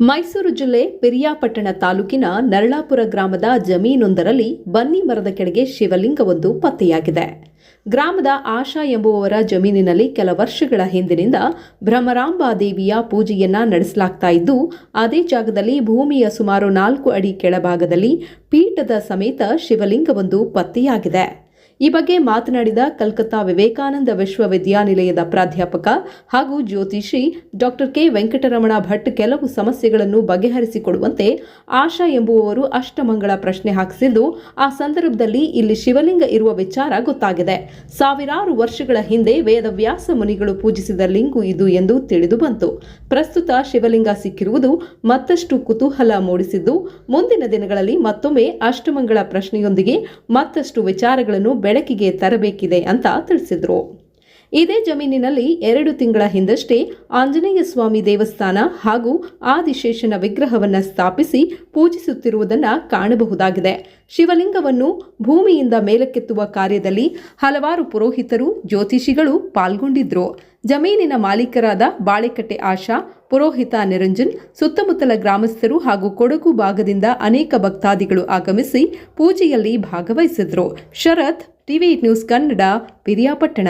ಮೈಸೂರು ಜಿಲ್ಲೆ ಪಿರಿಯಾಪಟ್ಟಣ ತಾಲೂಕಿನ ನರಳಾಪುರ ಗ್ರಾಮದ ಜಮೀನೊಂದರಲ್ಲಿ ಬನ್ನಿ ಮರದ ಕೆಳಗೆ ಶಿವಲಿಂಗವೊಂದು ಪತ್ತೆಯಾಗಿದೆ. ಗ್ರಾಮದ ಆಶಾ ಎಂಬುವವರ ಜಮೀನಿನಲ್ಲಿ ಕೆಲ ವರ್ಷಗಳ ಹಿಂದಿನಿಂದ ಭ್ರಮರಾಂಬಾ ದೇವಿಯ ಪೂಜೆಯನ್ನ ನಡೆಸಲಾಗ್ತಾ ಇದ್ದು, ಅದೇ ಜಾಗದಲ್ಲಿ ಭೂಮಿಯ ಸುಮಾರು ನಾಲ್ಕು ಅಡಿ ಕೆಳಭಾಗದಲ್ಲಿ ಪೀಠದ ಸಮೇತ ಶಿವಲಿಂಗವೊಂದು ಪತ್ತೆಯಾಗಿದೆ. ಈ ಬಗ್ಗೆ ಮಾತನಾಡಿದ ಕಲ್ಕತ್ತಾ ವಿವೇಕಾನಂದ ವಿಶ್ವವಿದ್ಯಾನಿಲಯದ ಪ್ರಾಧ್ಯಾಪಕ ಹಾಗೂ ಜ್ಯೋತಿಷಿ ಡಾಕ್ಟರ್ ಕೆ ವೆಂಕಟರಮಣ ಭಟ್ ಕೆಲವು ಸಮಸ್ಯೆಗಳನ್ನು ಬಗೆಹರಿಸಿಕೊಡುವಂತೆ ಆಶಾ ಎಂಬುವವರು ಅಷ್ಟಮಂಗಳ ಪ್ರಶ್ನೆ ಹಾಕಿಸಿದ್ದು, ಆ ಸಂದರ್ಭದಲ್ಲಿ ಇಲ್ಲಿ ಶಿವಲಿಂಗ ಇರುವ ವಿಚಾರ ಗೊತ್ತಾಗಿದೆ. ಸಾವಿರಾರು ವರ್ಷಗಳ ಹಿಂದೆ ವೇದವ್ಯಾಸ ಮುನಿಗಳು ಪೂಜಿಸಿದ ಲಿಂಗು ಇದು ಎಂದು ತಿಳಿದು ಬಂತು. ಪ್ರಸ್ತುತ ಶಿವಲಿಂಗ ಸಿಕ್ಕಿರುವುದು ಮತ್ತಷ್ಟು ಕುತೂಹಲ ಮೂಡಿಸಿದ್ದು, ಮುಂದಿನ ದಿನಗಳಲ್ಲಿ ಮತ್ತೊಮ್ಮೆ ಅಷ್ಟಮಂಗಳ ಪ್ರಶ್ನೆಯೊಂದಿಗೆ ಮತ್ತಷ್ಟು ವಿಚಾರಗಳನ್ನು ಬೆಳಕಿಗೆ ತರಬೇಕಿದೆ ಅಂತ ತಿಳಿಸಿದರು. ಇದೇ ಜಮೀನಿನಲ್ಲಿ ಎರಡು ತಿಂಗಳ ಹಿಂದಷ್ಟೇ ಆಂಜನೇಯ ಸ್ವಾಮಿ ದೇವಸ್ಥಾನ ಹಾಗೂ ಆದಿಶೇಷನ ವಿಗ್ರಹವನ್ನು ಸ್ಥಾಪಿಸಿ ಪೂಜಿಸುತ್ತಿರುವುದನ್ನು ಕಾಣಬಹುದಾಗಿದೆ. ಶಿವಲಿಂಗವನ್ನು ಭೂಮಿಯಿಂದ ಮೇಲಕ್ಕೆತ್ತುವ ಕಾರ್ಯದಲ್ಲಿ ಹಲವಾರು ಪುರೋಹಿತರು, ಜ್ಯೋತಿಷಿಗಳು ಪಾಲ್ಗೊಂಡಿದ್ರು. ಜಮೀನಿನ ಮಾಲೀಕರಾದ ಬಾಳೆಕಟ್ಟೆ ಆಶಾ, ಪುರೋಹಿತ ನಿರಂಜನ್, ಸುತ್ತಮುತ್ತಲ ಗ್ರಾಮಸ್ಥರು ಹಾಗೂ ಕೊಡಗು ಭಾಗದಿಂದ ಅನೇಕ ಭಕ್ತಾದಿಗಳು ಆಗಮಿಸಿ ಪೂಜೆಯಲ್ಲಿ ಭಾಗವಹಿಸಿದ್ರು. Sharath TV news Kannada Piriyapatna